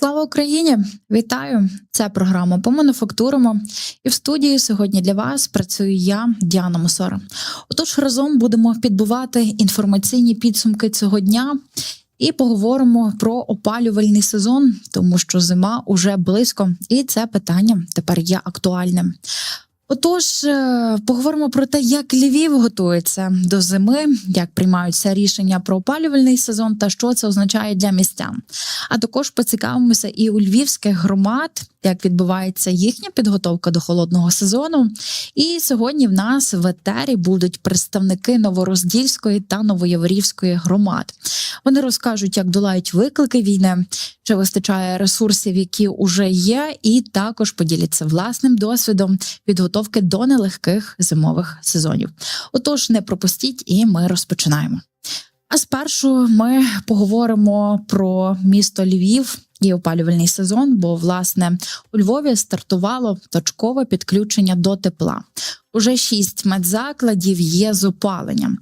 Слава Україні! Вітаю! Це програма Помануфактуримо. І в студії сьогодні для вас працюю я, Діана Мусора. Отож, разом будемо підбувати інформаційні підсумки цього дня і поговоримо про опалювальний сезон, тому що зима уже близько, і це питання тепер є актуальним. Отож, е, поговоримо про те, як Львів готується до зими, як приймаються рішення про опалювальний сезон та що це означає для містян. А також поцікавимося і у львівських громад, як відбувається їхня підготовка до холодного сезону. І сьогодні в нас в етері будуть представники Новороздільської та Новояворівської громад. Вони розкажуть, як долають виклики війни, чи вистачає ресурсів, які вже є, і також поділяться власним досвідом підготовки до нелегких зимових сезонів. Отож, не пропустіть, і ми розпочинаємо. А спершу ми поговоримо про місто Львів і опалювальний сезон, бо власне у Львові стартувало точкове підключення до тепла. Уже шість медзакладів є з опаленням.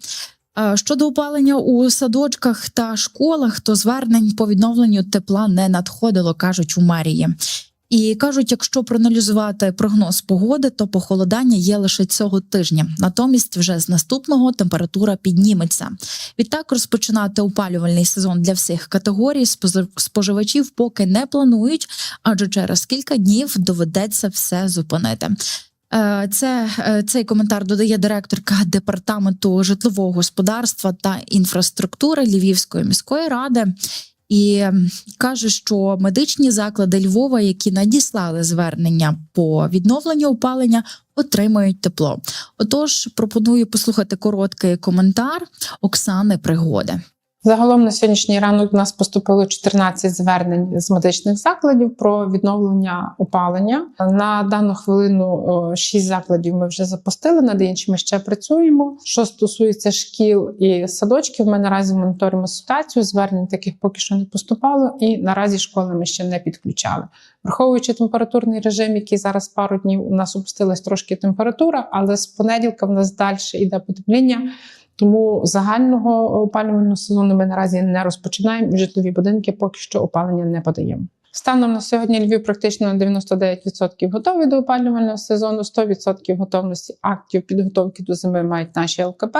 Щодо опалення у садочках та школах, то звернень по відновленню тепла не надходило, кажуть у мерії. І кажуть, якщо проаналізувати прогноз погоди, то похолодання є лише цього тижня. Натомість, вже з наступного температура підніметься. Відтак розпочинати опалювальний сезон для всіх категорій споживачів поки не планують, адже через кілька днів доведеться все зупинити. Е, Це е, цей коментар додає директорка департаменту житлового господарства та інфраструктури Львівської міської ради. І каже, що медичні заклади Львова, які надіслали звернення по відновленню опалення, отримають тепло. Отож, пропоную послухати короткий коментар Оксани Пригоди. Загалом на сьогоднішній ранок до нас поступило 14 звернень з медичних закладів про відновлення опалення. На дану хвилину 6 закладів ми вже запустили, над іншими ще працюємо. Що стосується шкіл і садочків, ми наразі моніторимо ситуацію. Звернень таких поки що не поступало, і наразі школи ми ще не підключали. Враховуючи температурний режим, який зараз пару днів у нас опустилась трошки температура, але з понеділка в нас далі йде потепління. Тому загального опалювального сезону ми наразі не розпочинаємо. Житлові будинки поки що опалення не подаємо. Станом на сьогодні Львів практично на 99% готовий до опалювального сезону, 100% готовності актів підготовки до зими мають наші ЛКП.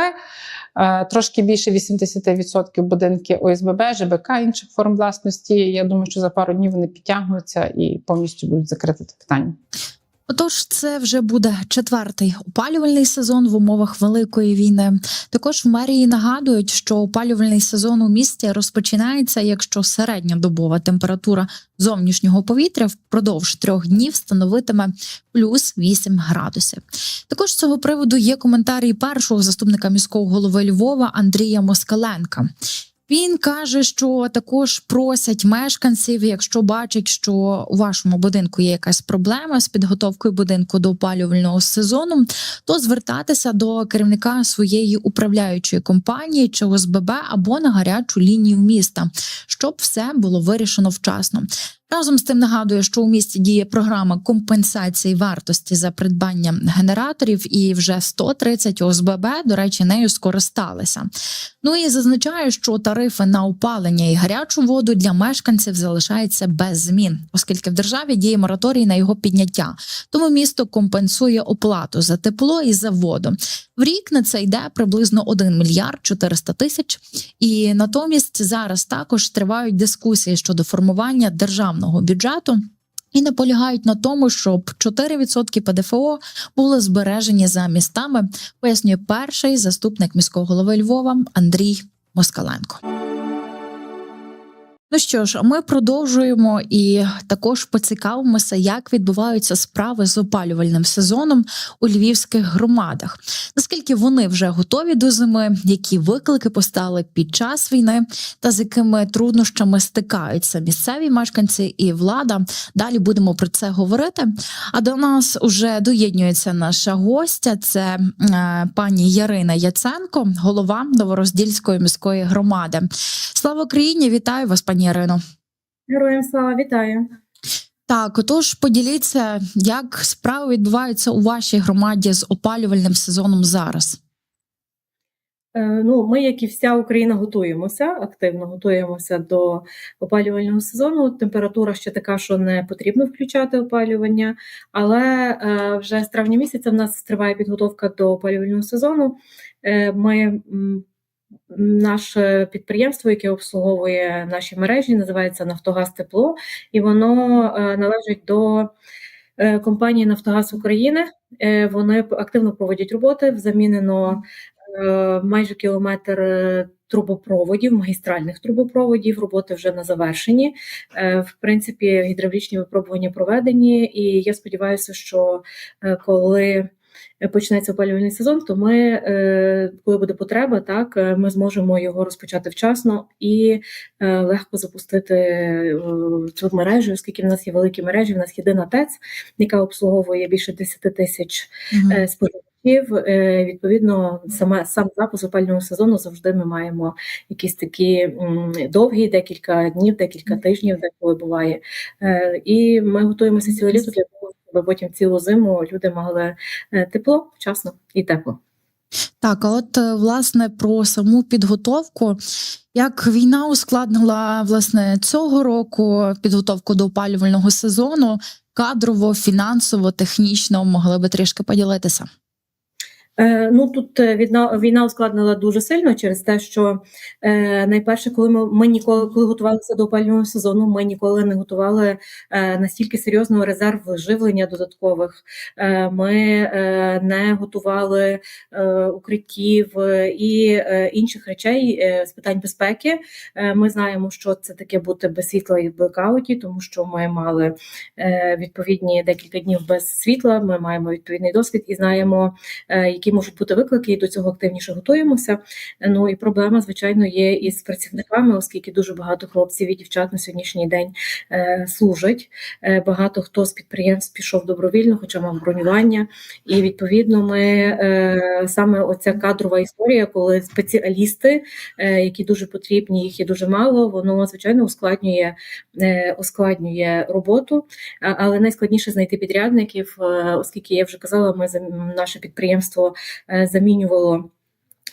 Е, Трошки більше 80% будинки ОСББ, ЖБК інших форм власності. Я думаю, що за пару днів вони підтягнуться і повністю будуть закрити це питання. Отож, це вже буде четвертий опалювальний сезон в умовах великої війни. Також в мерії нагадують, що опалювальний сезон у місті розпочинається, якщо середньодобова температура зовнішнього повітря впродовж трьох днів становитиме плюс 8 градусів. Також з цього приводу є коментарі першого заступника міського голови Львова Андрія Москаленка. Він каже, що також просять мешканців, якщо бачать, що у вашому будинку є якась проблема з підготовкою будинку до опалювального сезону, то звертатися до керівника своєї управляючої компанії чи ОСББ або на гарячу лінію міста, щоб все було вирішено вчасно. Разом з тим нагадує, що у місті діє програма компенсації вартості за придбання генераторів, і вже 130 ОСББ, до речі, нею скористалися. Ну і зазначає, що тарифи на опалення і гарячу воду для мешканців залишаються без змін, оскільки в державі діє мораторій на його підняття. Тому місто компенсує оплату за тепло і за воду. В рік на це йде приблизно 1 мільярд 400 тисяч. І натомість зараз також тривають дискусії щодо формування державного бюджету. І наполягають на тому, щоб 4% ПДФО були збережені за містами, пояснює перший заступник міського голови Львова Андрій Москаленко. Ну що ж, ми продовжуємо і також поцікавимося, як відбуваються справи з опалювальним сезоном у львівських громадах. Наскільки вони вже готові до зими, які виклики постали під час війни, та з якими труднощами стикаються місцеві мешканці і влада. Далі будемо про це говорити. А до нас уже доєднюється наша гостя. Це е, пані Ярина Яценко, голова Новороздільської міської громади. Слава Україні! Вітаю вас, пані Ірино. Героям слава вітаю. Так, отож, поділіться, як справи відбуваються у вашій громаді з опалювальним сезоном зараз. Е, Ну, ми, як і вся Україна, готуємося, активно готуємося до опалювального сезону. Температура ще така, що не потрібно включати опалювання. Але е, вже з травня місяця в нас триває підготовка до опалювального сезону. Е, Ми Наше підприємство, яке обслуговує наші мережі, називається Нафтогаз Тепло, і воно е, належить до е, компанії Нафтогаз України. Е, Вони активно проводять роботи. Замінено майже кілометр трубопроводів, магістральних трубопроводів. Роботи вже на завершенні. В принципі, гідравлічні випробування проведені, і я сподіваюся, що коли почнеться опалювальний сезон, то ми, е, коли буде потреба, так е, ми зможемо його розпочати вчасно і е, легко запустити е, цю мережу, оскільки в нас є великі мережі. В нас єдина ТЕЦ, яка обслуговує більше 10 тисяч е, споживачів. Е, Відповідно, саме сам запуск опалювального сезону завжди ми маємо якісь такі довгі, декілька днів, декілька тижнів, деколи буває. Е, І ми готуємося ціле літо для того, щоб потім цілу зиму люди могли е, тепло, вчасно і тепло. Так, а от е, власне про саму підготовку. Як війна ускладнила власне цього року підготовку до опалювального сезону, кадрово, фінансово, технічно могли би трішки поділитися? Е, Ну тут е, війна, війна ускладнила дуже сильно через те, що е, найперше, коли ми, ми ніколи коли готувалися до опалювального сезону, ми ніколи не готували е, настільки серйозного резерву живлення додаткових. Е, ми е, не готували е, укриттів е, і е, інших речей е, з питань безпеки. Е, ми знаємо, що це таке бути без світла і в блекауті, тому що ми мали е, відповідні декілька днів без світла. Ми маємо відповідний досвід і знаємо. е, які можуть бути виклики, і до цього активніше готуємося. Ну і проблема, звичайно, є із працівниками, оскільки дуже багато хлопців і дівчат на сьогоднішній день е, служать. Е, багато хто з підприємств пішов добровільно, хоча мав бронювання. І відповідно, ми е, саме оця кадрова історія, коли спеціалісти, які дуже потрібні, їх є дуже мало, воно звичайно ускладнює, ускладнює роботу. Але найскладніше знайти підрядників, оскільки я вже казала, ми зам- наше підприємство замінювало.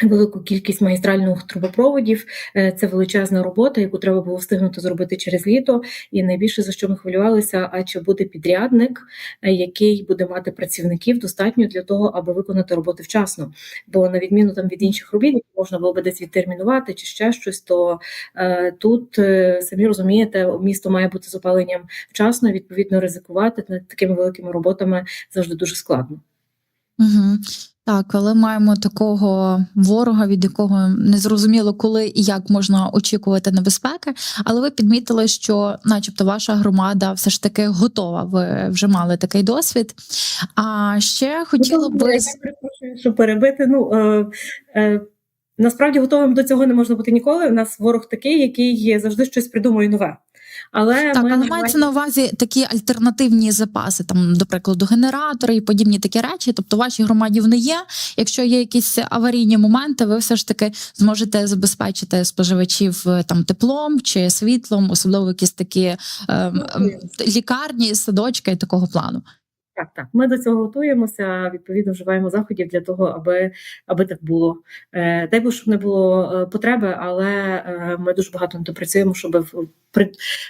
Велику кількість магістральних трубопроводів Е, це величезна робота, яку треба було встигнути зробити через літо. І найбільше за що ми хвилювалися, а чи буде підрядник, е, який буде мати працівників достатньо для того, аби виконати роботи вчасно. Бо на відміну там від інших робіт, які можна було би десь відтермінувати чи ще щось, то е, тут е, самі розумієте, місто має бути з опаленням вчасно. Відповідно, ризикувати над такими великими роботами завжди дуже складно. Угу. Так, але маємо такого ворога, від якого не зрозуміло, коли і як можна очікувати небезпеки. Але ви підмітили, що, начебто, ваша громада все ж таки готова. Ви вже мали такий досвід. А ще хотіла Ну, би я перепрошую, щоб перебити. Ну е, е, насправді готовим до цього не можна бути ніколи. У нас ворог такий, який завжди щось придумує нове. Але так, ми але мається на увазі такі альтернативні запаси, там, до прикладу, генератори і подібні такі речі. Тобто, в вашій громаді вони є. Якщо є якісь аварійні моменти, ви все ж таки зможете забезпечити споживачів е, там теплом чи світлом, особливо якісь такі е, е, лікарні, садочки і такого плану. Так, так. Ми до цього готуємося. Відповідно, вживаємо заходів для того, аби, аби так було. Е, дай Бог, щоб не було е, потреби, але е, ми дуже багато над працюємо, щоб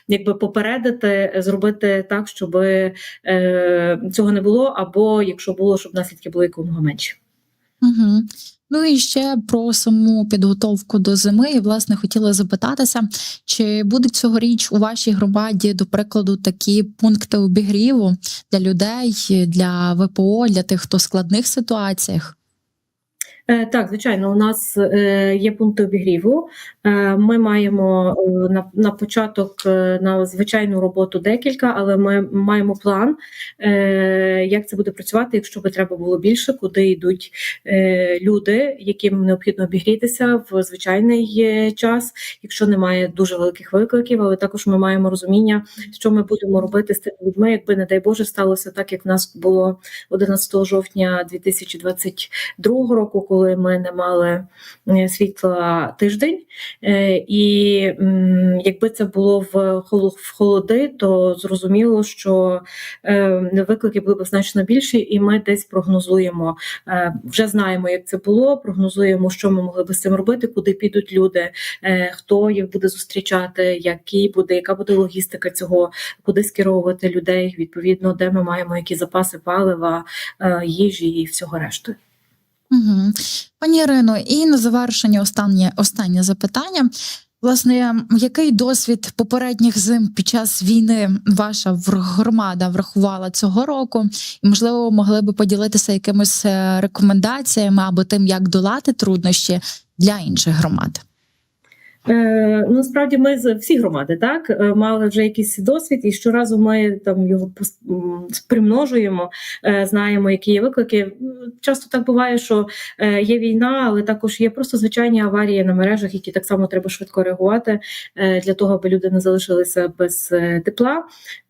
якби попередити, зробити так, щоб цього не було, або якщо було, щоб наслідки були якомога менші. Угу. Ну і ще про саму підготовку до зими. І, власне, хотіла запитатися, чи будуть цьогоріч у вашій громаді, до прикладу, такі пункти обігріву для людей, для ВПО, для тих, хто в складних ситуаціях? Е, Так, звичайно, у нас е, є пункти обігріву. Е, Ми маємо на, на початок на звичайну роботу декілька, але ми маємо план, як це буде працювати, якщо би треба було більше, куди йдуть люди, яким необхідно обігрітися в звичайний час, якщо немає дуже великих викликів. Але також ми маємо розуміння, що ми будемо робити з тими людьми, якби не дай Боже сталося так, як в нас було 11 жовтня 2022 року, коли ми не мали е, світла тиждень. Е, І якби це було в холоди, то зрозуміло, що е, виклики були б значно більші, і ми десь прогнозуємо. Вже знаємо, як це було. Прогнозуємо, що ми могли би з цим робити, куди підуть люди, хто їх буде зустрічати, який буде, яка буде логістика цього, куди скеровувати людей, відповідно, де ми маємо які запаси палива, їжі і всього решти. Угу. Пані Ірино, і на завершення останнє, останнє запитання. Власне, який досвід попередніх зим під час війни ваша громада врахувала цього року? І, можливо, могли би поділитися якимись е, рекомендаціями або тим, як долати труднощі для інших громад? Е, насправді ми з всі громади так е, мали вже якийсь досвід, і щоразу ми там його примножуємо, е, знаємо, які є виклики. Часто так буває, що е, є війна, але також є просто звичайні аварії на мережах, які так само треба швидко реагувати е, для того, аби люди не залишилися без е, тепла.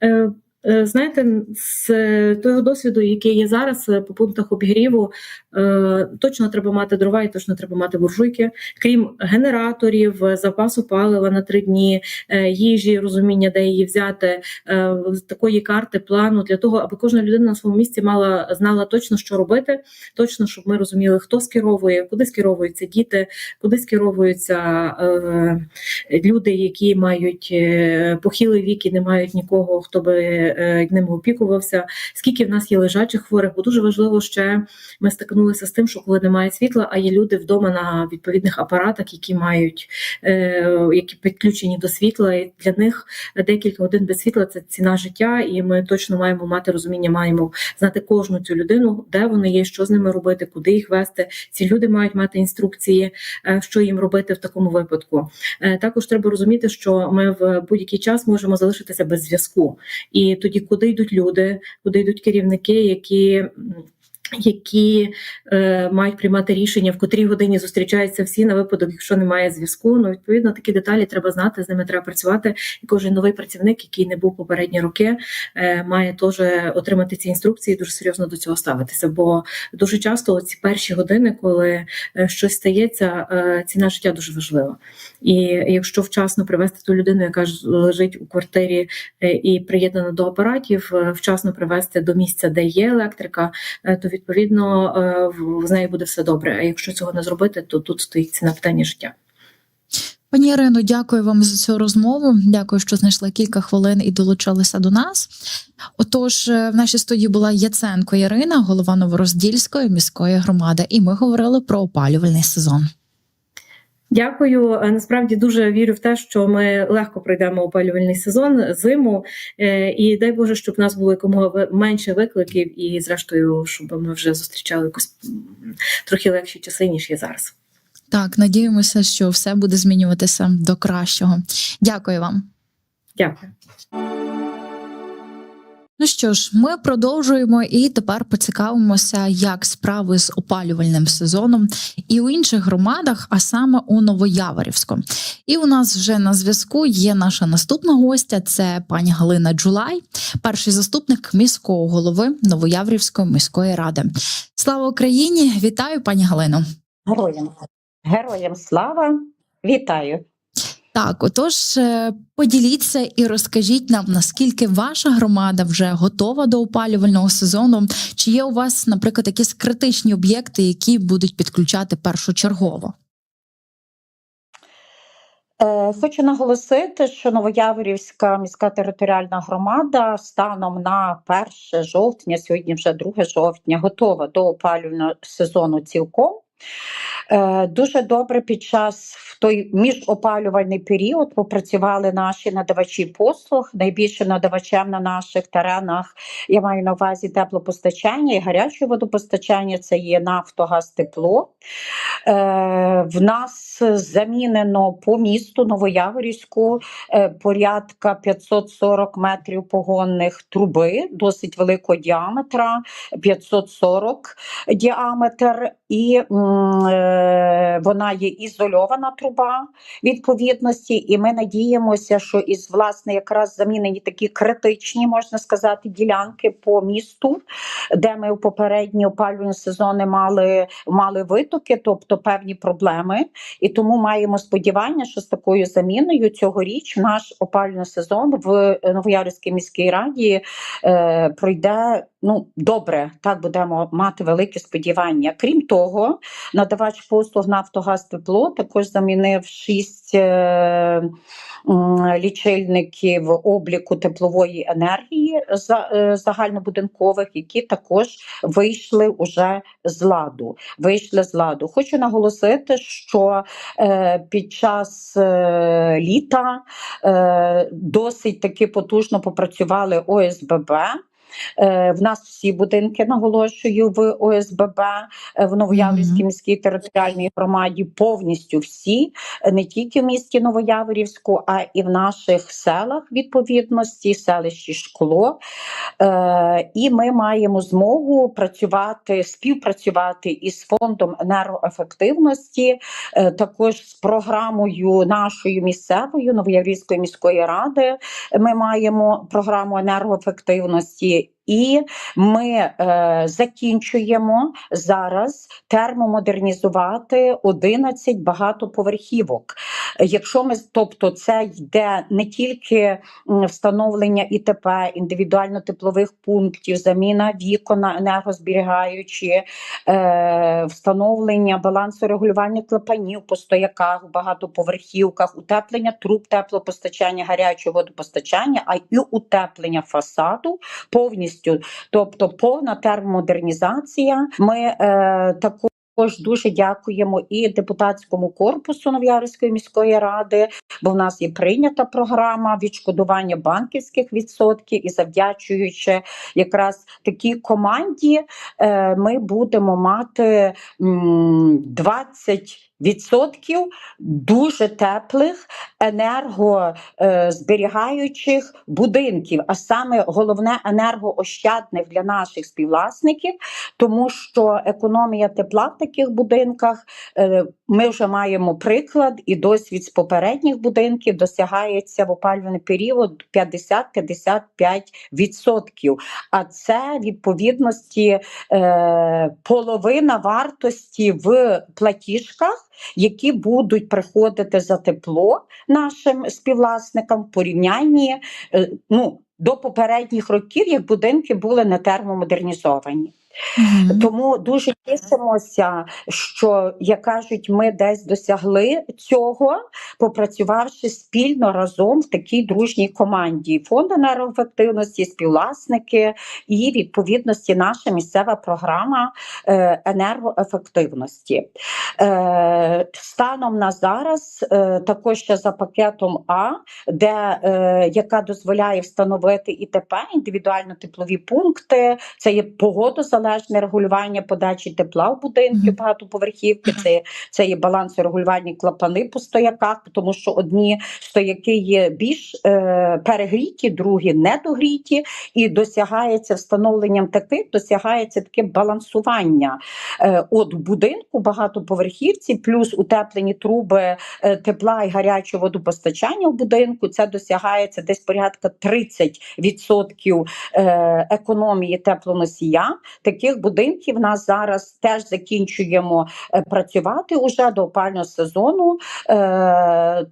Е, Знаєте, з е, того досвіду, який є зараз е, по пунктах обігріву, е, точно треба мати дрова і точно треба мати буржуйки. Крім генераторів, е, запасу палива на три дні, е, їжі, розуміння, де її взяти, е, такої карти, плану для того, аби кожна людина на своєму місці мала знала точно, що робити, точно, щоб ми розуміли, хто скеровує, куди скеровуються діти, куди скеровуються е, люди, які мають е, похилий вік і не мають нікого, хто би е, ними опікувався. Скільки в нас є лежачих хворих, бо дуже важливо ще ми стикнулися з тим, що коли немає світла, а є люди вдома на відповідних апаратах, які мають е, які підключені до світла, і для них декілька годин без світла це ціна життя, і ми точно маємо мати розуміння, маємо знати кожну цю людину, де вони є, що з ними робити, куди їх вести. Ці люди мають мати інструкції, е, що їм робити в такому випадку. Е, Також треба розуміти, що ми в будь-який час можемо залишитися без зв'язку, і тоді куди йдуть люди, куди йдуть керівники, які. Які е, мають приймати рішення, в котрій годині зустрічаються всі на випадок, якщо немає зв'язку. Ну відповідно такі деталі треба знати, з ними треба працювати. І кожен новий працівник, який не був попередні роки, е, має теж отримати ці інструкції, дуже серйозно до цього ставитися. Бо дуже часто ці перші години, коли е, щось стається, е, ціна життя дуже важлива. І якщо вчасно привести ту людину, яка лежить у квартирі е, і приєднана до апаратів, е, вчасно привести до місця, де є електрика, е, то відповідно е, в- неї буде все добре. А якщо цього не зробити, то тут стоїть ціна питання життя. Пані Ірино, дякую вам за цю розмову. Дякую, що знайшли кілька хвилин і долучилися до нас. Отож, е, в нашій студії була Яценко Ірина, голова Новороздільської міської громади, і ми говорили про опалювальний сезон. Дякую. Е, Насправді дуже вірю в те, що ми легко пройдемо опалювальний сезон, зиму. Е, І дай Боже, щоб в нас було якомога менше викликів, і зрештою, щоб ми вже зустрічали якось трохи легші часи, ніж є зараз. Так, надіємося, що все буде змінюватися до кращого. Дякую вам. Дякую. Ну що ж, ми продовжуємо і тепер поцікавимося, як справи з опалювальним сезоном і у інших громадах, а саме у Новояворівську. І у нас вже на зв'язку є наша наступна гостя. Це пані Галина Джулай, перший заступник міського голови Новояворівської міської ради. Слава Україні! Вітаю, пані Галино! Героям, героям слава! Вітаю! Так, отож, е, поділіться і розкажіть нам, наскільки ваша громада вже готова до опалювального сезону. Чи є у вас, наприклад, якісь критичні об'єкти, які будуть підключати першочергово? Е, Хочу наголосити, що Новояворівська міська територіальна громада станом на 1 жовтня, сьогодні вже 2 жовтня, готова до опалювального сезону цілком. Е, Дуже добре під час в той міжопалювальний період попрацювали наші надавачі послуг. Найбільше надавачем на наших теренах я маю на увазі теплопостачання і гаряче водопостачання. Це є Нафтогаз тепло. Е, В нас замінено по місту Новояворівську е, порядка 540 метрів погонних труби, досить великого діаметра, 540 діаметр. І е, вона є ізольована труба відповідності, і ми надіємося, що із власне якраз замінені такі критичні, можна сказати, ділянки по місту, де ми в попередні опалювальні сезони мали, мали витоки, тобто певні проблеми. І тому маємо сподівання, що з такою заміною цьогоріч наш опальний сезон в Новоярській міській раді е, пройде ну добре. Так будемо мати велике сподівання. Крім того, надавач послуг Нафтогаз Тепло також замінив шість е, лічильників обліку теплової енергії за, е, загальнобудинкових, які також вийшли уже з ладу. Вийшли з ладу. Хочу наголосити, що е, під час літа досить таки потужно попрацювали ОСББ. Е, В нас всі будинки наголошую в ОСББ е, в Новояворівській міській територіальній громаді. Повністю всі, е, не тільки в місті Новояворівську, а і в наших селах відповідності, селищі Шкло. І ми маємо змогу працювати, співпрацювати із фондом енергоефективності, також з програмою нашою місцевою Новояврівської міської ради. Ми маємо програму енергоефективності. right. І ми е, закінчуємо зараз термомодернізувати 11 багатоповерхівок. Якщо ми, тобто, це йде не тільки встановлення ІТП, індивідуально-теплових пунктів, заміна вікон енергозберігаючі, е, встановлення балансу регулювання клапанів по стояках багатоповерхівках, утеплення труб теплопостачання, гарячого водопостачання, а і утеплення фасаду повністю, тобто повна термомодернізація. Ми е, також. Також дуже дякуємо і депутатському корпусу Нов'ярської міської ради, бо в нас є прийнята програма відшкодування банківських відсотків, і завдячуючи якраз такій команді, е, ми будемо мати м, 20 Відсотків дуже теплих енергозберігаючих будинків, а саме головне енергоощадних для наших співвласників, тому що економія тепла в таких будинках е, ми вже маємо приклад і досвід з попередніх будинків досягається в опалювальний період 50-55%. А це відповідності е, половина вартості в платіжках, які будуть приходити за тепло нашим співвласникам в порівнянні е, ну, до попередніх років, як будинки були не термомодернізовані. Мгм. Тому дуже тішимося, що як кажуть, ми десь досягли цього, попрацювавши спільно разом в такій дружній команді. Фонд енергоефективності, співвласники і відповідності наша місцева програма е, енергоефективності. Е, станом на зараз, е, також ще за пакетом А, де яка дозволяє встановити ІТП, індивідуально теплові пункти, це є погодозалежне регулювання подачі тепла в будинки багатоповерхівки. Це, це є балансорегулювальні клапани по стояках, тому що одні стояки є більш е, перегріті, другі недогріті, і досягається встановленням таких, досягається таке балансування е, от будинку багатоповерхівці, плюс утеплені труби е, тепла і гарячого водопостачання в будинку. Це досягається десь порядка 30% е, економії теплоносія. Таких будинків нас зараз теж закінчуємо е, працювати уже до опального сезону. Е,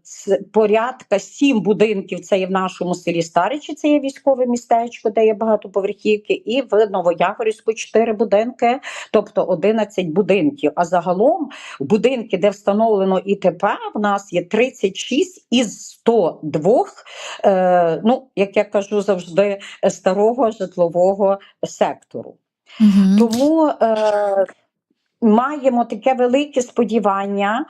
порядка сім будинків. Це є в нашому селі Старичі, це є військове містечко, де є багатоповерхівки, і в Новояворівську чотири будинки, тобто 11 будинків. А загалом будинки, де встановлено ІТП, в нас є 36 із 102, е, ну як я кажу завжди, старого житлового сектору. Мгм. Тому е, маємо таке велике сподівання,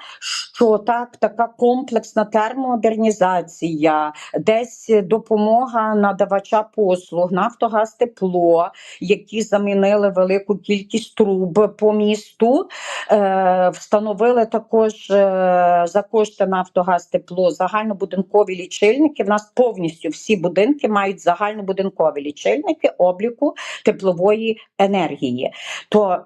що так, така комплексна термомодернізація, десь допомога надавача послуг, Нафтогаз тепло, які замінили велику кількість труб по місту. Е, встановили також е, за кошти Нафтогаз тепло загальнобудинкові лічильники. В нас повністю всі будинки мають загальнобудинкові лічильники обліку теплової енергії. То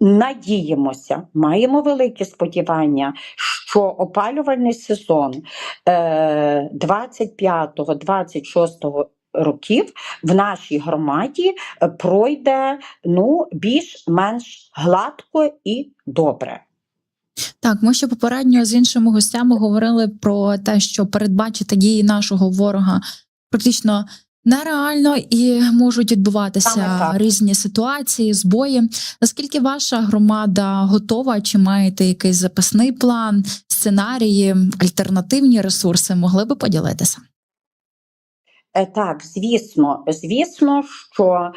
Надіємося, маємо великі сподівання, що опалювальний сезон е, 25-26 років в нашій громаді е, пройде ну, більш-менш гладко і добре. Так, ми ще попередньо з іншими гостями говорили про те, що передбачити дії нашого ворога практично нереально і можуть відбуватися різні ситуації, збої. Наскільки ваша громада готова? Чи маєте якийсь запасний план, сценарії, альтернативні ресурси? Могли би поділитися? Е, Так, звісно, звісно, що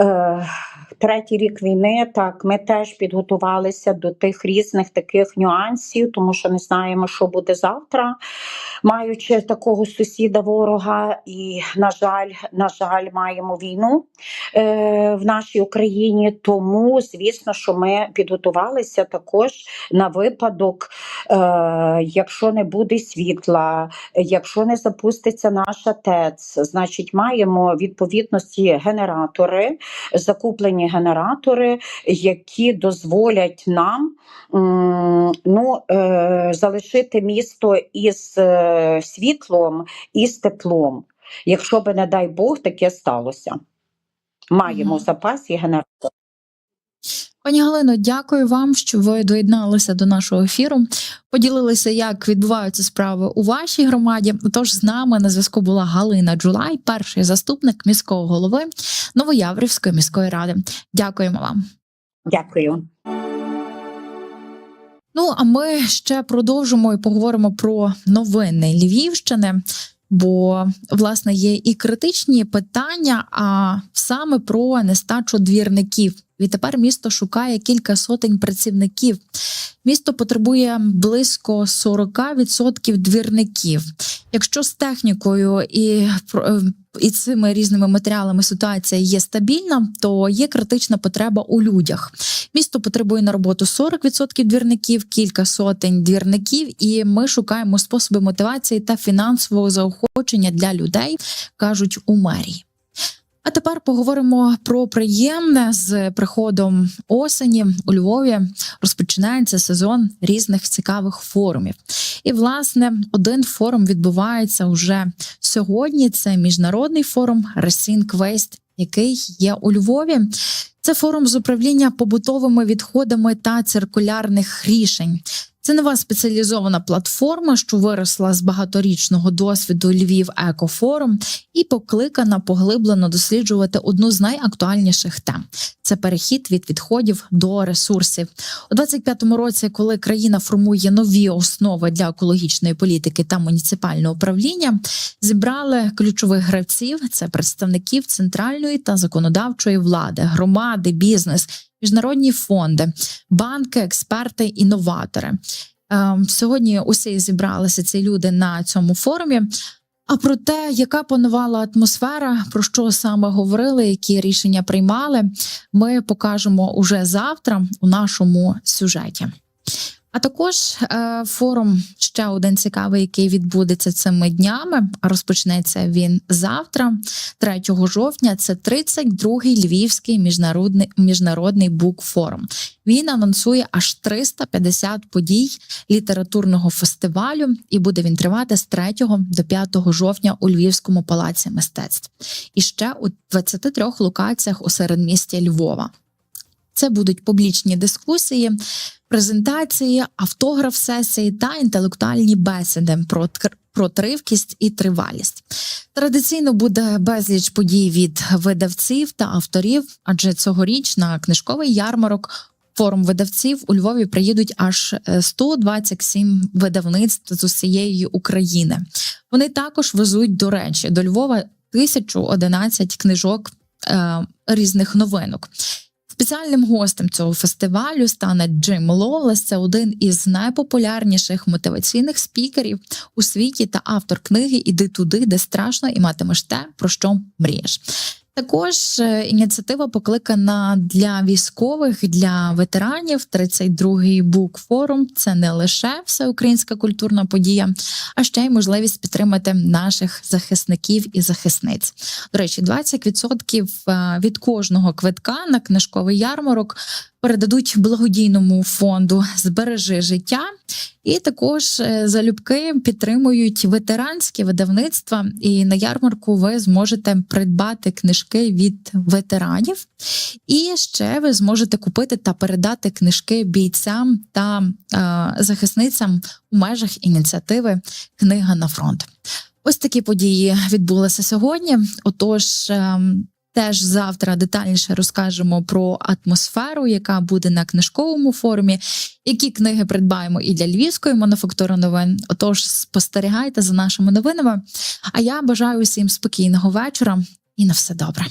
е, третій рік війни, так, ми теж підготувалися до тих різних таких нюансів, тому що не знаємо, що буде завтра, маючи такого сусіда ворога, і, на жаль, на жаль, маємо війну е, в нашій Україні. Тому, звісно, що ми підготувалися також на випадок, е, якщо не буде світла, якщо не запуститься наша ТЕЦ, значить маємо відповідності генератори, закуплені генератори, які дозволять нам ну, е, залишити місто із е, світлом і з теплом. Якщо би, не дай Бог, таке сталося. Маємо в запасі генератор. Пані Галино, дякую вам, що ви доєдналися до нашого ефіру. Поділилися, як відбуваються справи у вашій громаді. Тож з нами на зв'язку була Галина Джулай, перший заступник міського голови Новояврівської міської ради. Дякуємо вам. Дякую. Ну а ми ще продовжимо і поговоримо про новини Львівщини. Бо власне є і критичні питання, а саме про нестачу двірників. Відтепер місто шукає кілька сотень працівників. Місто потребує близько 40% двірників. Якщо з технікою і, е, і цими різними матеріалами ситуація є стабільна, то є критична потреба у людях. Місто потребує на роботу 40% двірників, кілька сотень двірників, і ми шукаємо способи мотивації та фінансового заохочення для людей, кажуть у мерії. А тепер поговоримо про приємне з приходом осені у Львові. Розпочинається сезон різних цікавих форумів. І, власне, один форум відбувається уже сьогодні. Це міжнародний форум Racing Waste, який є у Львові. Це форум з управління побутовими відходами та циркулярних рішень. Це нова спеціалізована платформа, що виросла з багаторічного досвіду Львів Екофорум і покликана поглиблено досліджувати одну з найактуальніших тем: це перехід від відходів до ресурсів. У 25-му році, коли країна формує нові основи для екологічної політики та муніципального управління, зібрали ключових гравців: це представників центральної та законодавчої влади, громади, бізнес, міжнародні фонди, банки, експерти, інноватори. Ем, Сьогодні усі зібралися ці люди на цьому форумі. А про те, яка панувала атмосфера, про що саме говорили, які рішення приймали, ми покажемо уже завтра у нашому сюжеті. А також е, форум ще один цікавий, який відбудеться цими днями. Розпочнеться він завтра, 3 жовтня. Це 32-й Львівський міжнародний міжнародний букфорум. Він анонсує аж 350 подій літературного фестивалю, і буде він тривати з 3 до 5 жовтня у Львівському палаці мистецтв. І ще у 23 локаціях у середмісті Львова. Це будуть публічні дискусії, презентації, автограф-сесії та інтелектуальні бесіди про, про тривкість і тривалість. Традиційно буде безліч подій від видавців та авторів, адже цьогоріч на книжковий ярмарок. Форум видавців у Львові приїдуть аж е, 127 видавництв з усієї України. Вони також везуть, до речі, до Львова 1011 книжок е, різних новинок. Спеціальним гостем цього фестивалю стане Джим Ловлес. Це один із найпопулярніших мотиваційних спікерів у світі та автор книги Іди туди, де страшно, і матимеш те, про що мрієш. Також е, ініціатива покликана для військових, для ветеранів. 32-й букфорум це не лише всеукраїнська культурна подія, а ще й можливість підтримати наших захисників і захисниць. До речі, 20% е, від кожного квитка на книжковий ярмарок передадуть благодійному фонду Збережи життя. І також е, залюбки підтримують ветеранські видавництва. І на ярмарку ви зможете придбати книжки від ветеранів. І ще ви зможете купити та передати книжки бійцям та е, захисницям у межах ініціативи Книга на фронт. Ось такі події відбулися сьогодні. Отож. ем, Теж завтра детальніше розкажемо про атмосферу, яка буде на книжковому форумі, які книги придбаємо і для львівської мануфактури новин. Отож, спостерігайте за нашими новинами. А я бажаю усім спокійного вечора і на все добре.